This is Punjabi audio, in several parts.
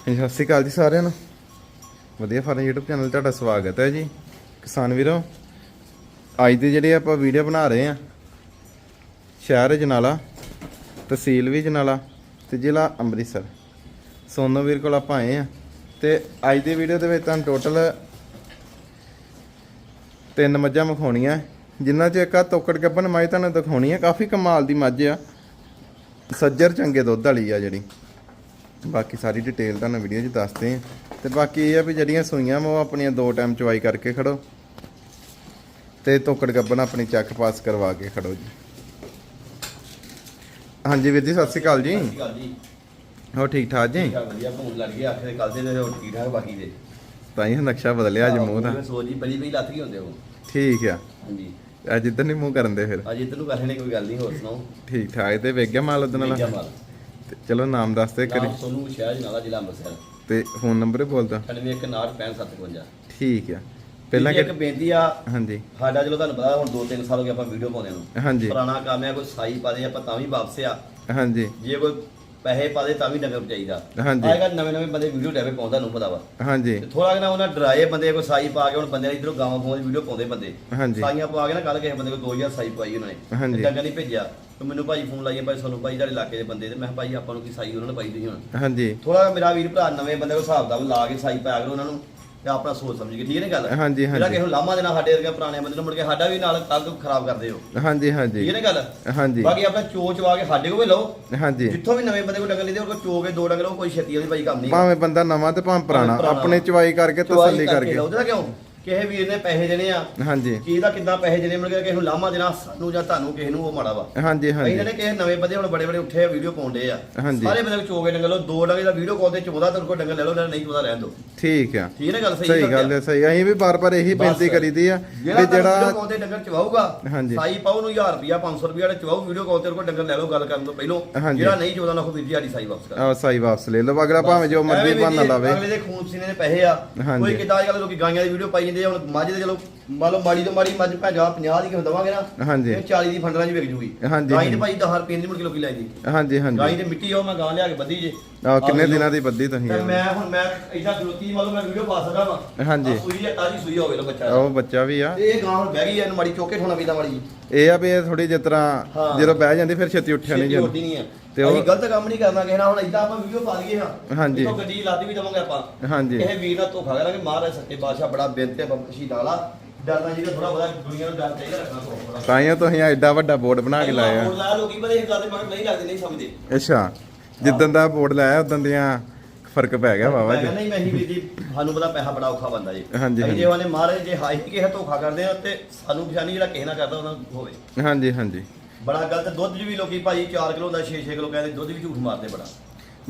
ਸਤਿ ਸ਼੍ਰੀ ਅਕਾਲ ਜੀ ਸਾਰਿਆਂ ਨੂੰ। ਵਧੀਆ ਫਾਰਮ YouTube ਚੈਨਲ 'ਤੇ ਤੁਹਾਡਾ ਸਵਾਗਤ ਹੈ ਜੀ। ਕਿਸਾਨ ਵੀਰੋ, ਅੱਜ ਦੀ ਜਿਹੜੀ ਆਪਾਂ ਵੀਡੀਓ ਬਣਾ ਰਹੇ ਆ ਸ਼ਹਿਰ ਜਨਾਲਾ, ਤਹਿਸੀਲ ਵੀ ਜਨਾਲਾ ਤੇ ਜ਼ਿਲ੍ਹਾ ਅੰਮ੍ਰਿਤਸਰ। ਸੋਨੋ ਵੀਰ ਕੋਲ ਆਪਾਂ ਆਏ ਆ ਤੇ ਅੱਜ ਦੀ ਵੀਡੀਓ ਦੇ ਵਿੱਚ ਤੁਹਾਨੂੰ ਟੋਟਲ ਤਿੰਨ ਮੱਝਾਂ ਵਿਖਾਉਣੀਆਂ। ਜਿਨ੍ਹਾਂ 'ਚ ਇੱਕ ਆ ਤੋਕੜ ਗੱਬਨ ਮਾਈ ਤੁਹਾਨੂੰ ਦਿਖਾਉਣੀ ਆ। ਕਾਫੀ ਕਮਾਲ ਦੀ ਮੱਝ ਆ। ਸੱਜਰ ਚੰਗੇ ਦੁੱਧ ਵਾਲੀ ਆ ਜਿਹੜੀ। ਬਾਕੀ ਸਾਰੀ ਡਿਟੇਲ ਤੁਹਾਨੂੰ ਵੀਡੀਓ 'ਚ ਦੱਸਦੇ ਆ ਤੇ ਬਾਕੀ ਇਹ ਆ ਵੀ ਜਿਹੜੀਆਂ ਸੂਈਆਂ ਉਹ ਆਪਣੀਆਂ ਦੋ ਟਾਈਮ ਚਵਾਈ ਕਰਕੇ ਖੜੋ। ਤੇ ਤੋਕੜ ਗੱਬਨ ਆਪਣੀ ਚੱਕ ਪਾਸ ਕਰਵਾ ਕੇ ਖੜੋ ਜੀ। ਹਾਂਜੀ ਵੀਰ ਜੀ ਸਤਿ ਸ਼੍ਰੀ ਅਕਾਲ ਜੀ। ਸਤਿ ਸ਼੍ਰੀ ਅਕਾਲ ਜੀ। ਹੋ ਠੀਕ ਠਾਕ ਜੀ? ਵਧੀਆ ਭੂਨ ਲੜ ਗਿਆ ਆਖੇ ਕੱਲ ਦੇ ਹੋਰ ਠੀਕ ਠਾਕ ਬਾਕੀ ਦੇ। ਤਾਂ ਹੀ ਨਕਸ਼ਾ ਬਦਲਿਆ ਅੱਜ ਮੂੰਹ ਦਾ ਸੋਚ ਜੀ ਬੜੀ ਬੜੀ ਲੱਥ ਗਈ ਹੁੰਦੇ ਉਹ? ਠੀਕ ਆ। ਹਾਂਜੀ। ਅੱਜ ਇੱਧਰ ਨਹੀਂ ਮੂੰਹ ਕਰਨ ਦੇ ਫਿਰ। ਅੱਜ ਇੱਧਰ ਨੂੰ ਕਰ ਲੈਣੇ ਕੋਈ ਗੱਲ ਨਹੀਂ ਹੋਰ ਸੁਣਾਓ? ਠੀਕ ਠਾਕ ਤੇ ਵੇਖ ਗਿਆ ਮਾਲ ਉਹਦੇ ਨਾਲ? ਤੇ ਚਲੋ ਨਾਮ ਦੱਸ ਦੇ ਕਰੀ ਨਾਮ ਸੋਨੂੰ ਸ਼ਹਿਰ ਜਨਾਲਾ ਜ਼ਿਲ੍ਹਾ ਅੰਮ੍ਰਿਤਸਰ। ਤੇ ਫੋਨ ਨੰਬਰ ਬੋਲਦਾ 916557 ਠੀਕ ਆ। ਪਹਿਲਾਂ ਇੱਕ ਬੇਨਤੀ ਆ। ਹਾਂਜੀ। ਸਾਡਾ ਚਲੋ ਤੁਹਾਨੂੰ ਪਤਾ ਹੁਣ 2-3 ਸਾਲ ਹੋ ਗਏ ਆਪਾਂ ਵੀਡੀਓ ਪਾਉਂਦੇ ਨੂੰ। ਹਾਂਜੀ। ਪੁਰਾਣਾ ਕੰਮ ਹੈ ਕੋਈ ਸਾਈ ਪਾ ਦੇ ਆਪਾਂ ਤਾਂ ਵੀ ਵਾਪਸ ਆ। ਹਾਂਜੀ। ਜੇ ਕੋਈ ਪੈਸੇ ਪਾ ਦੇ ਤਾਂ ਵੀ ਨਵੇਂ ਚਾਹੀਦਾ ਹਾਂਜੀ। ਆਏਗਾ ਨਵੇਂ ਨਵੇਂ ਬੰਦੇ ਵੀਡੀਓ ਡੈਵੇ ਪਾਉਂਦਾ ਨੂੰ ਪਤਾ ਵਾ। ਹਾਂਜੀ। ਤੇ ਥੋੜਾ ਜਿਹਾ ਉਹਨਾਂ ਡਰਾਏ ਬੰਦੇ ਕੋਈ ਸਾਈ ਪਾ ਕੇ ਹੁਣ ਬੰਦੇ ਇਧਰੋਂ ਗਾਵਾਂ ਦੀ ਵੀਡੀਓ ਪਾਉਂਦੇ ਬੰਦੇ। ਹਾਂਜੀ। ਸਾਈਆਂ ਪਾ ਕੇ ਨਾ ਕੱਲ ਕਿਸੇ ਬੰਦੇ ਕੋਲ 2000 ਸਾਈ ਪਾਈ ਉਹਨਾਂ ਨੇ। ਹਾਂਜੀ। ਤੇ ਡੰਗਾ ਨਹੀਂ ਭੇਜਿਆ। ਤੇ ਮੈਨੂੰ ਭਾਈ ਫੋਨ ਲਾਈਏ ਭਾਈ ਸਾਨੂੰ ਭਾਈ ਤੁਹਾਡੇ ਇਲਾਕੇ ਦੇ ਬੰਦੇ ਤੇ ਮੈਂ ਕਿਹਾ ਭਾਈ ਆਪਾਂ ਨੂੰ ਕੀ ਸਾਈ ਉਹਨਾਂ ਨੇ ਪਾਈ ਤੁਸੀਂ ਹੁਣ? ਹਾਂਜੀ। ਥੋੜਾ ਮੇਰਾ ਵੀਰ ਭਰਾ ਨਵੇਂ ਬੰਦੇ ਕੋਲ ਹਿਸਾਬ ਦਾ ਲਾ ਕੇ ਸਾਈ ਪਾਇਆ ਕਰੋ ਉਹਨਾਂ ਨੂੰ। ਤੇ ਆਪਣਾ ਸੋਚ ਸਮਝ ਕੇ ਠੀਕ ਹੈ ਨਾ ਗੱਲ? ਹਾਂਜੀ, ਜਿਹੜਾ ਹਾਂਜੀ। ਕਿਸੇ ਨੂੰ ਲਾਮਾ ਦੇਣਾ ਸਾਡੇ ਵਰਗੇ ਪੁਰਾਣੇ ਬੰਦੇ ਨੂੰ ਮੁੜ ਕੇ ਸਾਡਾ ਵੀ ਨਾਲ ਕੱਲ ਖਰਾਬ ਕਰਦੇ ਹੋ। ਹਾਂਜੀ ਠੀਕ ਹਾਂਜੀ ਹੈ ਨਾ ਗੱਲ? ਹਾਂਜੀ। ਬਾਕੀ ਆਪਣਾ ਚੋਚ ਵਾ ਕੇ ਸਾਡੇ ਕੋਲ ਵੀ ਲਓ। ਹਾਂਜੀ। ਜਿੱਥੋਂ ਵੀ ਨਵੇਂ ਬੰਦੇ ਕੋਲ ਡੰਗਰ ਲੈਂਦੇ ਉਹ ਚੋ ਕੇ ਦੋ ਡੰਗਰ ਲਓ ਕੋਈ ਛੇਤੀ ਉਹਦੀ ਭਾਈ ਕੰਮ ਨਹੀਂ ਭਾਵੇਂ ਬੰਦਾ ਨਵਾਂ ਤੇ ਭਾਵੇਂ ਪੁਰਾਣਾ ਪੁਰਾਣਾ। ਆਪਣੇ ਚਵਾਈ ਕਰਕੇ ਚਵਾਈ ਤਸੱਲੀ ਕਰਕੇ ਲਓ ਉਹਦਾ ਕਿਉਂ? ਕਿਸੇ ਵੀਰ ਨੇ ਪੈਸੇ ਦੇਣੇ ਆ। ਹਾਂਜੀ। ਕੀ ਦਾ ਕਿੱਦਾਂ ਪੈਸੇ ਦੇਣੇ ਮਿਲ ਕਿਸੇ ਨੂੰ ਲਾਮਾ ਦੇਣਾ ਸਾਨੂੰ ਜਾਂ ਤੁਹਾਨੂੰ ਕਿਸੇ ਨੂੰ ਉਹ ਮਾੜਾ ਵਾ। ਹਾਂਜੀ ਹਾਂਜੀ। ਜਣੇ ਕਿਸੇ ਨਵੇਂ ਬੰਦੇ ਹੁਣ ਬੜੇ ਬੜੇ ਉੱਠੇ ਆ ਵੀਡੀਓ ਪਾਉਂਦੇ ਆ। ਸਾਰੇ ਬੰਦੇ ਚੋਗੇ ਡੰਗਰ ਲਓ ਦੋ ਡੰਗਰ ਦਾ ਵੀਡੀਓ ਕਾਲ ਤੇ ਚੋਦਾ ਤੁਹਾਨੂੰ ਕੋਈ ਡੰਗਰ ਲੈ ਲਓ ਨਹੀਂ ਚੋਦਾ ਰਹਿਣ ਦਿਓ ਠੀਕ ਆ। ਠੀਕ ਹੈ ਨਾ ਗੱਲ ਸਹੀ ਸਹੀ ਗੱਲ ਹੈ ਸਹੀ ਅਸੀਂ ਵੀ ਬਾਰ-ਬਾਰ ਇਹੀ। ਬੇਨਤੀ ਕਰੀਦੀ ਆ ਜਿਹੜਾ ਵੀ ਵੀਡੀਓ ਜਿਹੜਾ ਕਾਲ ਤੇ ਡੰਗਰ ਚਵਾਊਗਾ। ਸਾਈ ਪਾਉ ਨੂੰ 1000 ਰੁਪਿਆ 500 ਰੁਪਿਆ ਦਾ ਚਵਾਊ ਵੀਡੀਓ ਕਾਲ ਤੇ ਕੋਈ ਡੰਗਰ ਲੈ ਲਓ ਗੱਲ ਕਰਨ ਤੋਂ ਪਹਿਲਾਂ। ਜਿਹੜਾ ਨਹੀਂ ਚੋਦਾ ਨਾ ਕੋਈ ਵੀਰ ਜੀ ਸਾਡੀ ਸਾਈ ਵਾਪਸ ਕਰ। ਆਹ ਸਾਈ ਵਾਪਸ ਲੈ ਲਓ। ਅਗਲਾ ਭਾਵੇਂ ਜੋ ਮਰਜ਼ੀ ਬਹਾਨਾ ਲਾਵੇ। ਅਗਲੇ ਦੇ ਖੂਨ ਪਸੀਨੇ ਦੇ ਪੈਸੇ ਆ। ਹਾਂਜੀ। ਕੋਈ ਕਿਦਾਂ ਅੱਜ ਕੱਲ੍ਹ ਲੋਕੀ ਗਾਈਆਂ ਦੀ ਵੀਡੀਓ ਪਾਈ ਜਾਂਦੇ ਆ ਹੁਣ ਮੱਝ ਦੇ ਚਲੋ ਮੰਨ ਲਓ ਮਾੜੀ ਤੋਂ ਮਾੜੀ ਮੱਝ ਭੈਜਾ 50 ਦੀ ਕਿਉਂ ਦਵਾਂਗੇ ਨਾ ਹਾਂਜੀ। ਇਹ 40 ਦੀ ਫੰਡਰਾਂ 'ਚ ਵਿਕ ਜੂਗੀ ਹਾਂਜੀ, ਗਾਈ ਹਾਂਜੀ। ਭਾਈ 10 ਰੁਪਏ ਦੀ ਮੁੜ ਕੇ ਲੋਕੀ ਲੈਂਦੀ ਹਾਂਜੀ ਗਾਈ ਹਾਂਜੀ ਤੇ ਮਿੱਟੀ ਉਹ ਮੈਂ ਗਾਂ ਲਿਆ ਕੇ ਬੱਧੀ ਜੇ ਆਹ ਕਿੰਨੇ ਦਿਨਾਂ ਦੀ ਬੱਦੀ ਤੁਸੀਂ ਤੇ ਆ? ਮੈਂ ਹੁਣ ਮੈਂ ਇਦਾਂ ਖਲੋਤੀ ਮੰਨ ਲਓ ਮੈਂ ਵੀਡੀਓ ਪਾ ਸਕਦਾ ਵਾ ਹਾਂਜੀ। ਸੂਈ ਹੈ ਤਾਜੀ ਸੂਈ ਹੋਵੇ ਲੋ ਬੱਚਾ ਉਹ ਬੱਚਾ ਵੀ ਆ ਤੇ ਇਹ ਗਾਂ ਹੁਣ ਬਹਿ ਗਈ ਐ ਇਹਨੂੰ ਮਾੜੀ ਚੋਕੇ ਠੋਣਾ ਪੀਦਾ ਮਾੜੀ ਇਹ ਆ ਵੀ ਇਹ ਥੋੜੀ ਜਿਸ ਤਰ੍ਹਾਂ ਹਾਂ। ਜਦੋਂ ਬਹਿ ਜਾਂਦੀ ਫਿਰ ਛੇਤੀ ਉੱਠਿਆ ਨਹੀਂ ਛੇਤੀ ਜਾਂਦਾ ਨਹੀਂ ਤੇ ਤੇ ਉਹ- ਅਸੀਂ ਗਲਤ ਕੰਮ ਨਹੀਂ ਕਰਨਾ ਕਿਸੇ ਨਾਲ ਹੁਣ ਇਦਾਂ ਆਪਾਂ ਵੀਡੀਓ ਪਾ ਲਈਏ ਹਾਂ ਹਾਂਜੀ। ਦੇਖੋ ਗੱਡੀ ਲਾਦੀ ਵੀ ਦਵਾਂਗੇ ਆਪਾਂ ਹਾਂਜੀ। ਇਹ ਵੀਰ ਨਾਲ ਧੋਖਾ ਕਰਾਂਗੇ ਮਹਾਰਾਜ ਸੱਚੇ ਬਾਦਸ਼ਾਹ ਬੜਾ ਬੇਨਤੀ ਹੈ ਬੰਕਸ਼ੀ ਵਾਲਾ ਡਰਦਾ ਜੀ ਥੋੜਾ ਬੜਾ ਦੁਨੀਆ ਨੂੰ ਡਰ ਚਾਹੀਦਾ ਰੱਖਣਾ ਥੋੜਾ ਤਾਂ ਹੀ ਤੁਸੀਂ ਐਡਾ ਵੱਡਾ ਬੋਰਡ ਬਣਾ ਕੇ ਲਾਇਆ। ਹੋਰ ਲਾ ਲੋਕੀ ਪਤਾ ਇਹ ਗੱਲ ਦੇ ਮਗਰ ਨਹੀਂ ਲੱਗਦੇ ਨਹੀਂ ਸਮਝਦੇ। ਅੱਛਾ ਜਿੱਦਣ ਦਾ ਬੋਰਡ ਲਾਇਆ ਉਦੋਂ ਦੀਆਂ ਫ਼ਰਕ ਪੈ ਗਿਆ ਵਾਵਾ ਮੈਂ ਜੀ। ਕਹਿੰਦਾ ਨਹੀਂ ਮੈਂ ਹੀ ਵੀਰ ਜੀ ਸਾਨੂੰ ਪਤਾ ਪੈਸਾ ਬੜਾ ਔਖਾ ਬੰਦਾ ਜੀ। ਹਾਂਜੀ, ਅਸੀਂ। ਜੇ ਵਾਲੇ ਮਹਾਰਾਜ ਜੇ ਹਾਈ ਕਿਸੇ ਧੋਖਾ ਕਰਦੇ ਆ ਤੇ ਸਾਨੂੰ ਪਛਾਣੀ ਜਿਹੜਾ ਕਿਸੇ ਨਾਲ ਕਰਦਾ ਉਹਨਾਂ ਨੂੰ ਹੋਵੇ। ਹਾਂਜੀ ਹਾਂਜੀ। ਬੜਾ ਗਲਤ ਦੁੱਧ 'ਚ ਵੀ ਲੋਕੀ ਭਾਈ 4 ਕਿਲੋ ਦਾ 6-6 ਕਿਲੋ ਕਹਿੰਦੇ ਦੁੱਧ ਵੀ ਝੂਠ ਮਾਰਦੇ ਬੜਾ।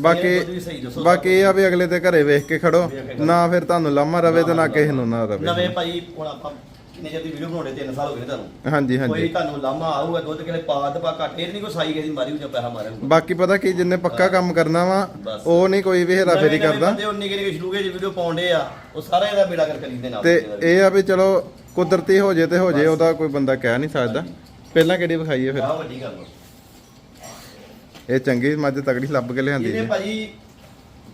ਬਾਕੀ ਇਹ ਦੁੱਧ ਵੀ ਸਹੀ ਦੱਸੋ। ਬਾਕੀ ਇਹ ਆ ਵੀ ਅਗਲੇ ਦੇ ਘਰੇ ਵੇਖ ਕੇ ਖੜੋ। ਵੇਖ ਕੇ ਖੜੋ। ਨਾ ਫਿਰ ਤੁਹਾਨੂੰ ਲਾਮਾ ਰਵੇ ਤੇ ਨਾ ਕਿਸੇ ਨੂੰ ਨਾ ਰਵੇ। ਨਵੇਂ ਭਾਈ ਹੁਣ ਆਪਾਂ ਕਿੰਨੇ ਚਿਰ ਦੀ ਵੀਡੀਓ ਬਣਾਉਣੇ 3 ਸਾਲ ਹੋ ਗਏ ਨੇ ਤੁਹਾਨੂੰ। ਹਾਂਜੀ ਕੋਈ ਹਾਂਜੀ ਤੁਹਾਨੂੰ ਲਾਮਾ ਆਊਗਾ ਦੁੱਧ ਕਿਲੇ ਪਾ ਤੇ ਪਾ ਘੱਟ। ਇਹ ਨਹੀਂ ਕੋਈ ਸਾਈ ਕਿਸੇ ਦੀ ਮਾਰੀ ਹੋਊ ਜਾਂ ਪੈਸਾ ਮਾਰਿਆ ਹੋਊਗਾ। ਬਾਕੀ ਪਤਾ ਕੀ ਜਿੰਨੇ ਪੱਕਾ ਕੰਮ ਕਰਨਾ ਵਾ ਬਸ। ਉਹ ਨਹੀਂ ਕੋਈ ਵੀ ਹੇਰਾ ਫੇਰੀ ਕਰਦਾ। ਬੰਦੇ ਉਹ ਨਿੱਕੇ ਨਿੱਕੇ ਸ਼ਲੂਗੇ ਜੀ ਵੀਡੀਓ ਪਾਉਂਦੇ ਆ ਉਹ ਸਾਰਾ ਇਹਦਾ ਬੇੜਾ ਕਰ ਕਰੀ ਦੇ ਨਾਲ। ਤੇ ਇਹ ਆ ਵੀ ਚਲੋ ਕੁਦਰਤੀ ਹੋ ਜੇ ਤੇ ਹੋ ਜੇ ਉਹਦਾ ਕੋਈ ਬੰਦਾ ਕਹਿ ਨਹੀਂ ਸਕਦਾ। ਪਹਿਲਾਂ ਕਿਹੜੀ ਵਿਖਾਈਏ ਫਿਰ? ਆਹ ਵੱਡੀ ਗੱਲ ਵਾ। ਇਹ ਚੰਗੀ ਮੱਝ ਤਗੜੀ ਲੱਭ ਕੇ ਲਿਆਂਦੀ ਇਹਨੇ ਜੀ। ਭਾਜੀ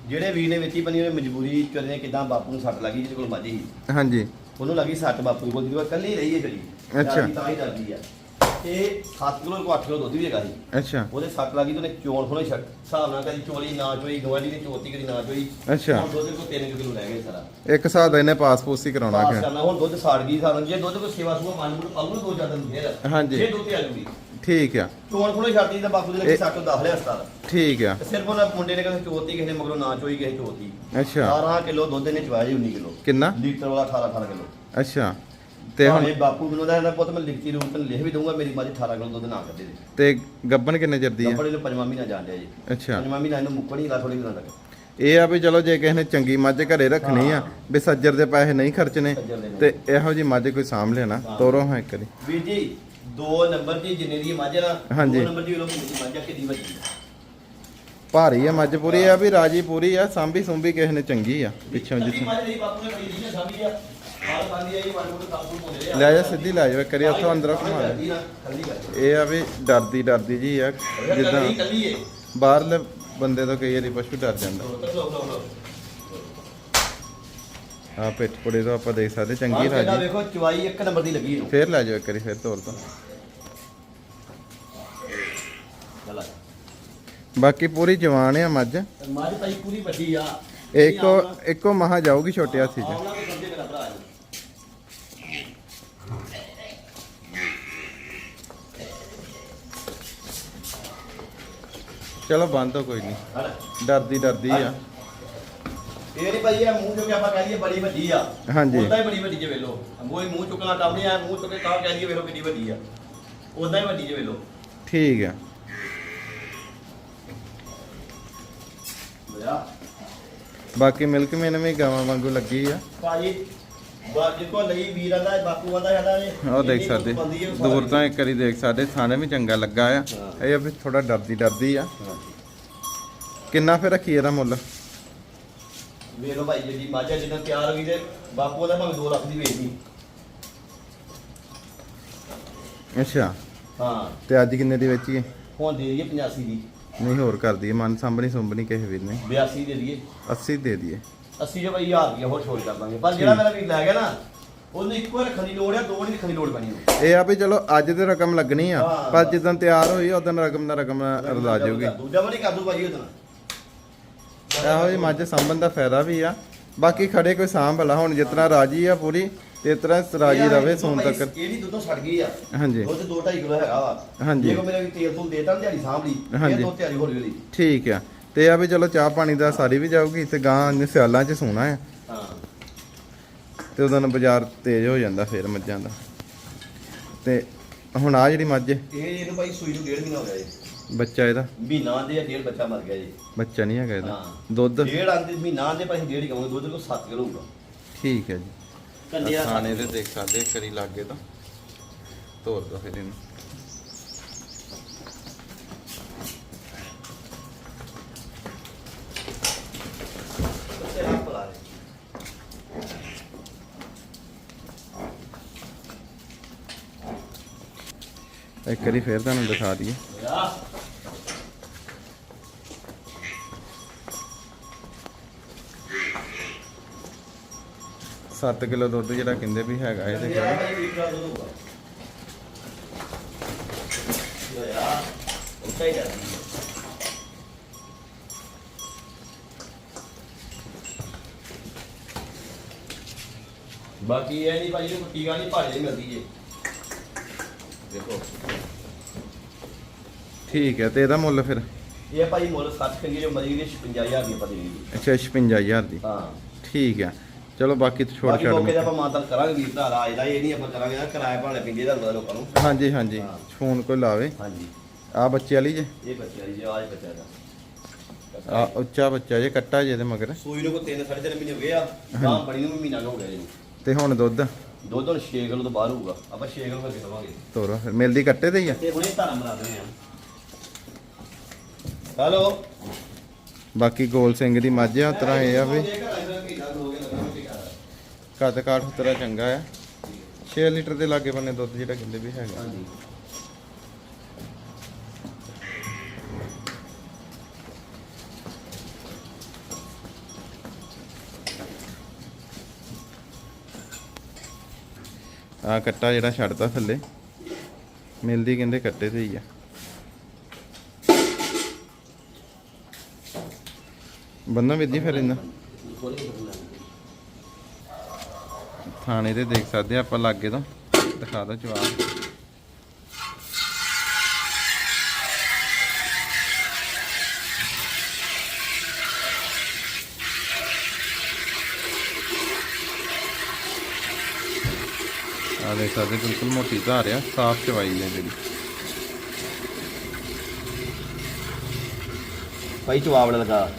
ਜਿਹੜੇ ਵੀਰ ਨੇ ਵੇਚੀ ਬਣੀ ਉਹਨੇ ਮਜਬੂਰੀ ਨੇ ਕਿਦਾਂ ਬਾਪੂ ਨੂੰ ਸੱਟ ਲੱਗੀ ਜਿਹਦੇ ਕੋਲ ਮਾਝੀ ਸੀ। ਹਾਂਜੀ। ਉਹਨੂੰ ਲੱਗੀ ਸੱਟ ਬਾਪੂ ਕੋਲ ਜਿਹਦੇ ਕੋਲ ਰਹੀ ਹੈ ਜਿਹੜੀ ਅੱਛਾ। ਤਾਂ ਹੀ ਡਰਦੀ ਆ ਇਹ 7 ਕਿਲੋ ਕੋ 8 ਕਿਲੋ ਦੁੱਧ ਵੀ ਹੈਗਾ ਸੀ। ਅੱਛਾ। ਉਹਦੇ ਸੱਟ ਲੱਗੀ ਤੇ ਉਹਨੇ ਚੋਣ ਖੋਲੇ ਛੱਡ। ਹਿਸਾਬ ਨਾਲ ਕਦੀ ਚੋਲੀ ਨਾ ਚੋਈ ਗਵਾਂਢੀ ਨੇ ਚੋਤੀ ਕਦੀ ਨਾ ਚੋਈ। ਅੱਛਾ। ਹੁਣ ਦੁੱਧ ਕੋ 3 ਕਿਲੋ ਰਹਿ ਗਏ ਸਾਰਾ। ਇੱਕ ਹਿਸਾਬ ਦਾ ਇਹਨੇ ਪਾਸ ਪੂਸ ਕਰਾਉਣਾ ਪਾਸ ਕਿ ਕਰਨਾ ਹੁਣ ਦੁੱਧ ਸਾੜ ਗਈ ਸਾਰਾ ਜੇ ਦੁੱਧ ਕੋ ਸੇਵਾ ਸੁਆ ਮੰਨ ਨੂੰ ਪਾਲੂ ਦੋ ਚਾਰ ਦਿਨ ਫੇਰ ਹਾਂਜੀ। ਜੇ ਦੁੱਧ ਤੇ ਆ ਜੂਗੀ। ਠੀਕ ਆ। ਚੋਣ ਖੋਲੇ ਛੱਡਦੀ ਤਾਂ ਬਾਪੂ ਦੇ ਲੱਗੀ ਸੱਟ ਦਾਖਲੇ ਹਸਪਤਾਲ। ਠੀਕ ਆ। ਤੇ ਸਿਰਫ ਉਹਨਾਂ ਮੁੰਡੇ ਨੇ ਕਹਿੰਦੇ ਚੋਤੀ ਕਿਸੇ ਨੇ ਮਗਰੋਂ ਨਾ ਚੋਈ ਕਿਸੇ ਚੋਤੀ। ਅੱਛਾ। 18 ਕਿਲੋ ਦੁੱਧ ਨੇ ਚਵਾਇਆ ਜੀ 19 ਕਿਲੋ। ਕਿੰਨਾ? ਲੀਟਰ ਵਾਲਾ 18 18 ਕਿਲੋ। ਅੱਛਾ। ਤੇ ਹੁਣ ਬਾਪੂ ਮੈਨੂੰ ਦਾ ਪੁੱਤ ਮੈਂ ਲਿਖਤੀ ਰੂਪ ਤੇ ਲਿਖ ਵੀ ਦਊਂਗਾ ਮੇਰੀ ਮੱਝ 18 ਕਿਲੋ ਦੁੱਧ ਨਾ ਕੱਢੇ ਦੇ। ਤੇ ਗੱਬਨ ਕਿੰਨੇ ਚਿਰ ਦੀ ਆ? ਕੱਪੜੇ ਨੂੰ ਪੰਜਵਾਂ ਮਹੀਨਾ ਜਾਣ ਡਿਆ ਜੀ। ਅੱਛਾ। ਪੰਜਵਾਂ ਮਹੀਨਾ ਇਹਨੂੰ ਮੁੱਕਣੀ ਲਾ ਥੋੜੀ ਦਿਨਾਂ ਤੱਕ। ਇਹ ਆ ਵੀ ਚਲੋ ਜੇ ਕਿਸੇ ਨੇ ਚੰਗੀ ਮੱਝ ਘਰੇ ਰੱਖਣੀ ਆ ਵੀ ਸੱਜਰ ਦੇ ਪੈਸੇ ਨਹੀਂ ਖਰਚਣੇ ਸੱਜਰ ਦੇ ਨਹੀਂ। ਤੇ ਇਹੋ ਜੀ ਮੱਝ ਕੋਈ ਸਾਂਭ ਲੈਣਾ ਹਾਂ। ਤੋਰੋ ਹਾਂ ਇੱਕ ਵਾਰੀ। ਵੀਰ ਜੀ ਦੋ ਨੰਬਰ ਦੀ ਜਿੰਨੇ ਦੀ ਮੱਝ ਨਾ ਹਾਂਜੀ। ਦੋ ਨੰਬਰ ਦੀ ਲੋਕ ਦੀ ਮੱਝ ਆ ਵੱਡੀ ਆ। ਭਾਰੀ ਆ ਮੱਝ ਪੂਰੀ ਆ ਵੀ ਰਾਜੀ ਪੂਰੀ ਆ ਸਾਂਭੀ ਸੁੰਭੀ ਕਿਸੇ ਨੇ ਚੰਗੀ ਆ ਪਿੱਛੋਂ ਕੱਲੀ ਜਿੱਥੇ। ਮੱਝ ਲਈ ਬਾਪੂ ਨੇ ਖਰੀਦੀ ਨਾ ਸਾਂਭੀ ਆ। ਲੈ ਜਾ ਸਿੱਧੀ ਲੈ ਜਾ ਕਰੀ ਉੱਥੋਂ ਅੰਦਰੋਂ ਘੁਮਾ ਲੈ। ਇਹ ਆ ਵੀ ਡਰਦੀ ਡਰਦੀ ਜੀ ਆ ਜਿੱਦਾਂ ਬਾਹਰਲੇ ਬੰਦੇ ਤੋਂ ਕਈ ਵਾਰੀ ਪਸ਼ੂ ਡਰ ਜਾਂਦਾ। ਆ ਪਿੱਠ ਪੁੜੇ ਤੋਂ ਆਪਾਂ ਦੇਖ ਸਕਦੇ ਚੰਗੀ ਰਾਜੀ। ਵੇਖੋ ਚਵਾਈ ਇੱਕ ਨੰਬਰ ਦੀ ਲੱਗੀ ਇਹਨੂੰ। ਫੇਰ ਲੈ ਜਾਓ ਇੱਕ ਵਾਰੀ ਫੇਰ ਤੋਰ ਤੋਂ। ਬਾਕੀ ਪੂਰੀ ਜਵਾਨ ਆ ਮੱਝ। ਮੱਝ ਭਾਈ ਪੂਰੀ ਵੱਡੀ ਆ। ਇੱਕੋ ਇੱਕੋ ਮਹਾ ਜਾਊਗੀ ਛੋਟੇ ਹਾਥੀ 'ਚ। ਚਲੋ ਬੰਦ ਤੋਂ ਕੋਈ ਨਹੀਂ। ਡਰਦੀ ਡਰਦੀ ਆ। ਇਹ ਨਹੀਂ ਭਾਈ ਇਹ ਮੂੰਹ ਜੋ ਕਿ ਆਪਾਂ ਕਹਿ ਦਈਏ ਬੜੀ ਵੱਡੀ ਆ। ਹਾਂਜੀ। ਉਦਾਂ ਹੀ ਬੜੀ ਵੱਡੀ ਜੇ ਵੇਲੋ ਮੂੰਹ ਚੁੱਕਣਾ ਕੰਮ ਨਹੀਂ ਆ ਮੂੰਹ ਚੁੱਕ ਕੇ ਕਹਾਂ ਕਹਿ ਦਈਏ ਵੇਲੋ ਕਿੰਨੀ ਵੱਡੀ ਆ। ਉਦਾਂ ਹੀ ਵੱਡੀ ਜੇ ਵੇਲੋ ਠੀਕ ਆ। ਬਾਕੀ ਮਿਲਕ ਮੇਨ ਵੀ ਗਾਵਾਂ ਵਾਂਗੂ ਲੱਗੀ ਆ। ਭਾਜੀ ਬਾ ਜਿੱਕੋ ਲਈ ਵੀਰਾਂ ਦਾ ਬਾਪੂ ਆਂਦਾ ਸਾਡਾ ਨੇ ਉਹ ਦੇਖ ਸਕਦੇ। ਦੂਰ ਤੋਂ ਇੱਕ ਵਾਰੀ ਦੇਖ ਸਕਦੇ ਥਾਣੇ ਵੀ ਚੰਗਾ ਲੱਗਾ ਆ। ਇਹ ਆ ਵੀ ਥੋੜਾ ਡਰਦੀ ਡਰਦੀ ਆ। ਕਿੰਨਾ ਫਿਰ ਰੱਖੀ ਇਹਦਾ ਮੁੱਲ? ਵੇਲੋ ਭਾਈ ਜੀ ਮਾਝਾ ਜਿੱਦਾਂ ਤਿਆਰ ਹੋ ਗਈ ਤੇ ਬਾਪੂ ਆਂਦਾ ਭਾਵੇਂ 2 ਲੱਖ ਦੀ ਵੇਚਦੀ ਅੱਛਾ। ਹਾਂ। ਤੇ ਅੱਜ ਕਿੰਨੇ ਦੀ ਵੇਚੀਏ? ਹੁਣ ਦੇ ਦਈਏ 85 ਦੀ। ਨਹੀਂ ਹੋਰ ਕਰ ਦਈਏ ਮਨ ਸਾਂਭਣੀ ਸੁੰਭਣੀ ਕਿਸੇ ਵੀਰ ਨੇ। 82 ਦੇ ਦਈਏ। 80 ਦੇ ਦਈਏ। 80 ਜੋ ਭਾਈ ਹਜ਼ਾਰ ਰੁਪਇਆ ਹੋਰ ਛੋੜ ਕਰ ਦਾਂਗੇ। ਪਰ ਜਿਹੜਾ ਮੇਰਾ ਵੀਰ ਲੈ ਗਿਆ ਨਾ ਉਹਨੂੰ ਇੱਕੋ ਰੱਖਣ ਦੀ ਲੋੜ ਆ ਦੋ ਨਹੀਂ ਰੱਖਣ ਦੀ ਲੋੜ ਪੈਣੀ ਉਹਨੂੰ ਇਹ ਆ ਵੀ ਚਲੋ ਅੱਜ ਤੇ ਰਕਮ ਲੱਗਣੀ ਆ ਹਾਂ। ਪਰ ਜਦੋਂ ਤਿਆਰ ਹੋਈ ਉਦੋਂ ਰਕਮ ਦਾ ਰਕਮ ਰਲਾ ਜਾਊਗੀ ਦੂਜਾ ਵਾਰੀ ਕਰ ਦੂ ਭਾਜੀ ਉਹਦਾ ਇਹੋ ਜਿਹੀ ਮੱਝ ਸਾਂਭਣ ਦਾ ਫਾਇਦਾ ਵੀ ਆ। ਬਾਕੀ ਖੜੇ ਕੋਈ ਸਾਂਭ ਭਲਾ ਹੁਣ ਜਿਤਨਾ ਰਾਜੀ ਆ ਪੂਰੀ ਤੇ ਇਤਨਾ ਰਾਜੀ ਰਵੇ ਸੋਨ ਤੱਕ। ਇਹ ਨਹੀਂ ਦੁੱਧੋਂ ਛੱਡ ਗਈ ਆ। ਹਾਂਜੀ। ਦੁੱਧ 2.5 ਕਿਲੋ ਹੈਗਾ ਵਾ। ਹਾਂਜੀ। ਜੇ ਕੋ ਮੇਰਾ ਵੀ ਤੇਲ ਤੂਲ ਦੇਤਾ ਨਾ ਦਿਹਾੜੀ ਸਾਂਭ ਲਈ। ਹਾਂਜੀ। ਇਹ ਦੁੱਧ ਤਿਆਰੀ ਹੌਲੀ ਹੌਲੀ ਠੀਕ ਆ। ਤੇ ਆ ਵੀ ਚਲੋ ਚਾਹ ਪਾਣੀ ਦਾ ਸਾਰੀ ਵੀ ਜਾਊਗੀ ਤੇ ਗਾਂ ਨੇ ਸਿਆਲਾਂ 'ਚ ਸੋਣਾ ਆ। ਹਾਂ। ਤੇ ਉਦੋਂ ਨੂੰ ਬਾਜ਼ਾਰ ਤੇਜ਼ ਹੋ ਜਾਂਦਾ ਫੇਰ ਮੱਝਾਂ ਦਾ। ਤੇ ਹੁਣ ਆ ਜਿਹੜੀ ਮੱਝ ਇਹ ਇਹਨੂੰ ਭਾਈ ਸੂਈ ਨੂੰ ਡੇਢ ਮਹੀਨਾ ਹੋ ਗਿਆ ਜੀ। ਬੱਚਾ ਇਹਦਾ। ਮਹੀਨਾ ਦੇ ਡੇਢ ਬੱਚਾ ਮਰ ਗਿਆ ਜੀ। ਬੱਚਾ ਨਹੀਂ ਹੈਗਾ ਇਹਦਾ। ਦੁੱਧ? ਡੇਢ ਆਂਦੇ ਮਹੀਨਾ ਦੇ ਭਾਈ ਡੇਢ ਕਹੋਗੇ ਦੁੱਧ ਕੋ 7 ਕਿਲੋ ਹੋਊਗਾ। ਠੀਕ ਹੈ ਜੀ। ਦਾ ਖਾਣੇ ਦੇ ਦੇਖ ਸਕਦੇ ਕਰੀ ਲਾਗੇ ਤਾਂ। ਤੋਰ ਦੋ ਫਿਰ ਇਹਨੂੰ। ਇੱਕ ਵਾਰੀ ਫੇਰ ਤੁਹਾਨੂੰ ਦਿਖਾ ਦਈਏ। ਸੱਤ ਕਿਲੋ ਦੁੱਧ ਜਿਹੜਾ ਕਹਿੰਦੇ ਵੀ ਹੈਗਾ ਇਹਦੇ ਕੋਲ ਬਾਕੀ ਇਹ ਨਹੀਂ ਭਾਈ ਨੂੰ ਟੀਕਾ ਨਹੀਂ ਭਾਜੇ ਮਿਲਦੀ ਜੇ। ਦੇਖੋ। ਠੀਕ ਹੈ ਤੇ ਇਹਦਾ ਮੁੱਲ ਫਿਰ? ਇਹ ਭਾਈ ਮੁੱਲ 60 ਕੰਗੀ ਜੋ ਮਰੀ ਦੀ 56000 ਦੀ ਦੇਣੀ ਅੱਛਾ 56000 ਦੀ। ਹਾਂ। ਠੀਕ ਹੈ। ਚਲੋ ਬਾਕੀ ਤਾਂ ਛੋੜ ਬਾਕੀ ਮੌਕੇ ਤੇ ਛੱਡ ਆਪਾਂ ਮਾਨਤਨ ਕਰਾਂਗੇ ਵੀਰ ਦਾ ਰਾਜ ਦਾ ਇਹ ਨਹੀਂ ਆਪਾਂ ਕਰਾਂਗੇ ਨਾ ਕਿਰਾਇਆ ਭਾਣੇ ਪਿੰਦੇ ਦਾ ਹੁੰਦਾ ਲੋਕਾਂ ਨੂੰ। ਹਾਂਜੀ ਹਾਂਜੀ। ਹਾਂ। ਫੋਨ ਕੋਈ ਲਾਵੇ। ਹਾਂਜੀ। ਆ ਬੱਚੇ ਵਾਲੀ ਜੇ? ਇਹ ਬੱਚਾ ਜੀ ਆਜ ਬੱਚਾ ਦਾ ਆ ਉੱਚਾ ਬੱਚਾ ਜੇ ਕੱਟਾ ਜੇ ਦੇ ਮਗਰ। ਸੂਈ ਨੂੰ ਕੋ 3 3.5 ਮਹੀਨੇ ਹੋ ਗਏ ਆ। ਗਾਂ ਬਣੀ ਨੂੰ ਵੀ ਮਹੀਨਾ ਕੁ ਹੋ ਗਿਆ ਜੀ ਤੇ ਹੁਣ ਦੁੱਧ? ਦੁੱਧ ਹੁਣ 6 ਕਿਲੋ ਤੋਂ ਬਾਹਰ ਹੋਊਗਾ। ਆਪਾਂ 6 ਕਿਲੋ ਕਰਕੇ ਦਵਾਂਗੇ। ਤੋਰੋ ਫਿਰ ਮਿਲਦੀ ਕੱਟੇ ਤੇ ਹੀ ਆ। ਤੇ ਹੁਣੇ ਧਾਰਾ ਮਰਾ ਦਿੰਦੇ ਆ। ਹੈਲੋ? ਬਾਕੀ ਗੋਲ ਸਿੰਘ ਦੀ ਮੱਝ ਆ ਉਤਰਾ ਇਹ ਆ ਵੀ। ਕੱਦ ਕਾਠ ਉਤਰਾ ਚੰਗਾ ਆ। 6 ਲੀਟਰ ਦੇ ਲਾਗੇ ਬੰਨੇ ਦੁੱਧ ਜਿਹੜਾ ਕਹਿੰਦੇ ਵੀ ਹੈਗਾ। ਹਾਂਜੀ। ਆ ਕੱਟਾ ਜਿਹੜਾ ਛੱਡਦਾ ਥੱਲੇ। ਮਿਲਦੀ ਕਹਿੰਦੇ ਕੱਟੇ ਤੇ ਹੀ ਆ। ਬੰਨਾ ਵਿਧੀ ਫਿਰ ਇਹਨਾਂ। ਥਾਣੇ ਤੇ ਦੇਖ ਸਕਦੇ ਆਪਾਂ ਲਾਗੇ ਤੋਂ। ਦਿਖਾ ਦੋ ਜਵਾਬ। ਆ ਦੇਖ ਸਕਦੇ ਬਿਲਕੁਲ ਮੋਟੀ ਧਾਰ ਆ ਸਾਫ਼ ਚਵਾਈ ਹੈ ਜਿਹੜੀ। ਭਾਈ ਚਵਾਵੜ ਲਗਾ।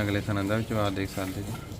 ਅਗਲੇ ਥਾਂ ਦਾ ਵੀ ਜਵਾਬ ਦੇਖ ਸਕਦੇ ਜੀ।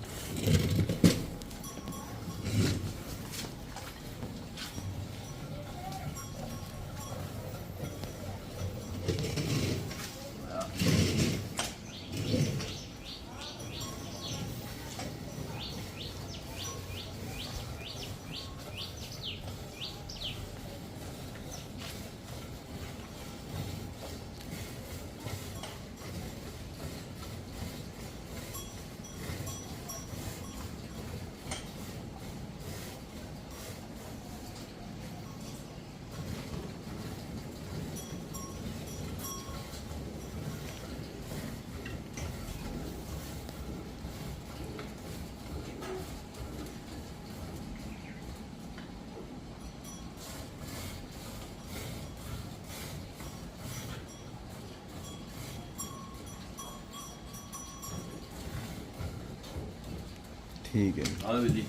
ਠੀਕ ਹੈ ਜੀ। ਆਹ ਵੀ ਜੀ।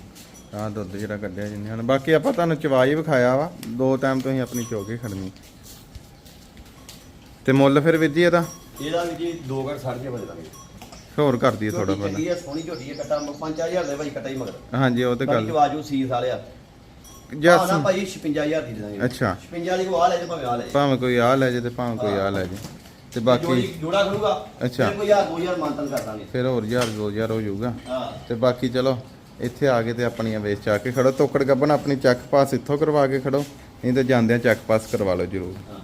ਆਹ ਦੁੱਧ ਜਿਹੜਾ ਕੱਢਿਆ ਜਿੰਨੇ ਹਨ ਬਾਕੀ ਆਪਾਂ ਤੁਹਾਨੂੰ ਚਵਾਈ ਵਿਖਾਇਆ ਵਾ। ਦੋ ਟਾਈਮ ਤੁਸੀਂ ਆਪਣੀ ਚੋਕੇ ਖੜਨੀ। ਤੇ ਮੁੱਲ ਫਿਰ ਵੀਰ ਜੀ ਇਹਦਾ? ਇਹਦਾ ਵੀ ਜੀ 2 ਘੜ 60 ਵਜੇ ਦਾਂਗੇ ਹੋਰ ਕਰ ਦਈਏ ਥੋੜਾ ਝੋਟੀ ਪਹਿਲਾਂ ਚੰਗੀ ਹੈ ਸੋਹਣੀ ਝੋਟੀ ਹੈ ਕੱਟਾ 5000 ਦੇ ਭਾਈ ਕੱਟਾ ਹੀ ਮਗਰ। ਹਾਂਜੀ ਉਹ ਤੇ ਗੱਲ। ਜਵਾਜੂ ਸੀਸ ਵਾਲਿਆ ਜੱਸ ਨਾ ਭਾਈ 56000 ਦੀ ਦੇ ਦਾਂਗੇ। ਅੱਛਾ। 56 ਵਾਲੀ ਕੋ ਆ ਲੈ ਜੇ ਭਾਵੇਂ ਆ ਲੈ ਜੇ। ਭਾਵੇਂ ਕੋਈ ਆ ਲੈ ਜੇ ਤੇ ਭਾਵੇਂ ਕੋਈ ਆ ਲੈ ਜੇ। ਤੇ ਬਾਕੀ ਜੋੜੀ ਜੋੜਾ ਖੜੂਗਾ। ਅੱਛਾ। ਫਿਰ ਕੋਈ 1000 2000 ਮੰਤਨ ਕਰ ਦਾਂਗੇ। ਫਿਰ ਹੋਰ 1000 2000 ਹੋ ਜਾਊਗਾ। ਹਾਂ। ਤੇ ਬਾਕੀ ਚਲੋ ਇੱਥੇ ਆ ਕੇ ਤੇ ਆਪਣੀਆਂ ਵੇਚ ਚਾ ਕੇ ਖੜੋ। ਤੋਕੜ ਗੱਬਨ ਆਪਣੀ ਚੱਕ ਪਾਸ ਇੱਥੋਂ ਕਰਵਾ ਕੇ ਖੜੋ। ਨਹੀਂ ਤਾਂ ਜਾਂਦਿਆਂ ਚੱਕ ਪਾਸ ਕਰਵਾ ਲਓ ਜਰੂਰ। ਹਾਂ।